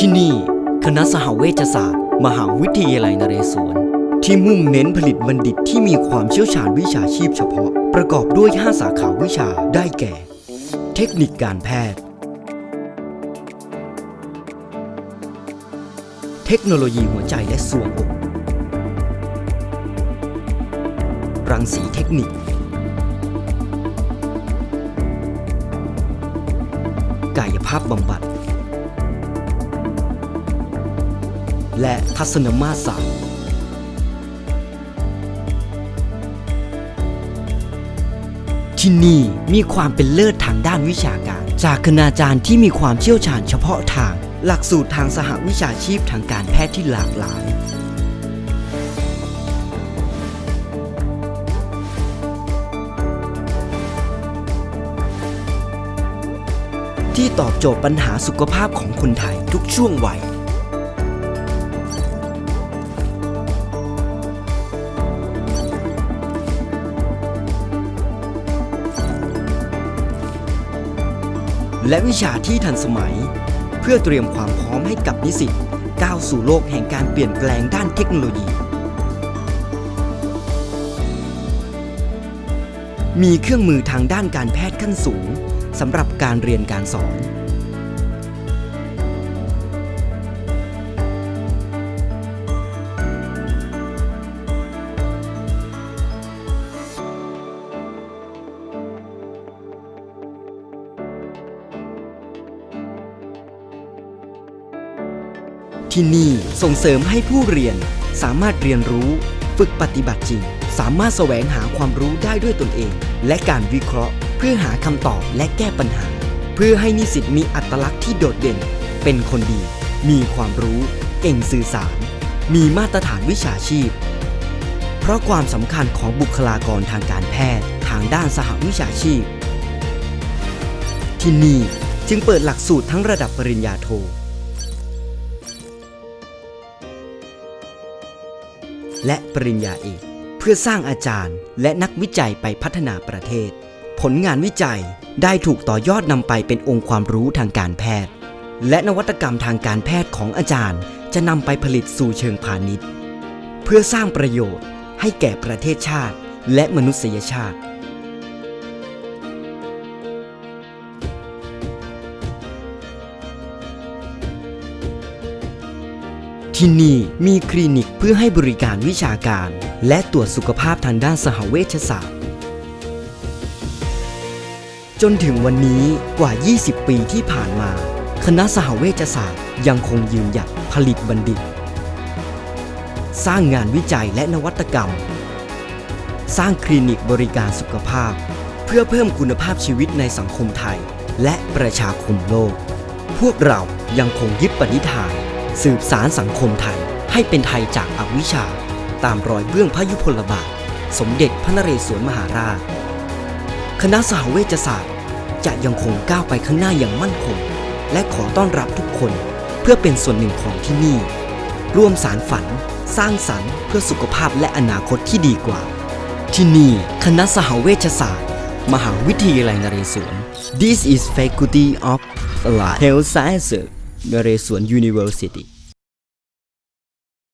ที่นี่คณะสหเวชศาสตร์ มหาวิทยาลัยนเรศวร ที่มุ่งเน้นผลิตบัณฑิตที่มีความเชี่ยวชาญวิชาชีพเฉพาะ ประกอบด้วย 5 สาขาวิชาได้แก่ เทคนิคการแพทย์ เทคโนโลยีหัวใจและสวงอก รังสีเทคนิค กายภาพบำบัด และทัศนมาศาสตร์ที่นี่มีความเป็นเลิศทางด้านวิชาการ จากคณาจารย์ที่มีความเชี่ยวชาญเฉพาะทาง หลักสูตรทางสหวิชาชีพทางการแพทย์ที่หลากหลายที่ตอบโจทย์ปัญหาสุขภาพของคนไทยทุกช่วงวัย และวิชาที่ทันสมัย เพื่อเตรียมความพร้อมให้กับนิสิตก้าวสู่โลกแห่งการเปลี่ยนแปลงด้านเทคโนโลยี มีเครื่องมือทางด้านการแพทย์ขั้นสูงสำหรับการเรียนการสอน ที่นี่ส่งเสริมให้ผู้เรียนสามารถเรียนรู้ ฝึกปฏิบัติจริง สามารถแสวงหาความรู้ได้ด้วยตนเอง และการวิเคราะห์ เพื่อหาคำตอบและแก้ปัญหา เพื่อให้นิสิตมีอัตลักษณ์ที่โดดเด่น เป็นคนดี มีความรู้ เก่งสื่อสาร มีมาตรฐานวิชาชีพ เพราะความสำคัญของบุคลากรทางการแพทย์ ทางด้านสหวิชาชีพ ที่นี่จึงเปิดหลักสูตรทั้งระดับปริญญาโท และปริญญาเอก เพื่อสร้างอาจารย์และนักวิจัยไปพัฒนาประเทศ ผลงานวิจัยได้ถูกต่อยอดนำไปเป็นองค์ความรู้ทางการแพทย์ และนวัตกรรมทางการแพทย์ของอาจารย์ จะนำไปผลิตสู่เชิงพาณิชย์ เพื่อสร้างประโยชน์ให้แก่ประเทศชาติ และมนุษยชาติ ที่นี่มีคลินิกเพื่อให้บริการวิชาการ และตรวจสุขภาพทางด้านสหเวชศาสตร์ จนถึงวันนี้กว่า 20 ปีที่ผ่านมา คณะสหเวชศาสตร์ยังคงยืนหยัดผลิตบัณฑิต สร้างงานวิจัยและนวัตกรรม สร้างคลินิกบริการสุขภาพ เพื่อเพิ่มคุณภาพชีวิตในสังคมไทย และประชาคมโลก พวกเรายังคงยึดปณิธาน สืบสารสังคมไทยให้เป็นไทยจากอวิชชา ตามรอยเบื้องพระยุพลบาท สมเด็จพระนเรศวรมหาราช คณะสหเวชศาสตร์ จะยังคงก้าวไปข้างหน้าอย่างมั่นคง และขอต้อนรับทุกคนเพื่อเป็นส่วนหนึ่งของที่นี่ ร่วมสารฝัน สร้างสรรค์เพื่อสุขภาพและอนาคตที่ดีกว่า ที่นี่คณะสหเวชศาสตร์ มหาวิทยาลัยนเรศวร This is Faculty of Allied Health Sciences นเรศวร University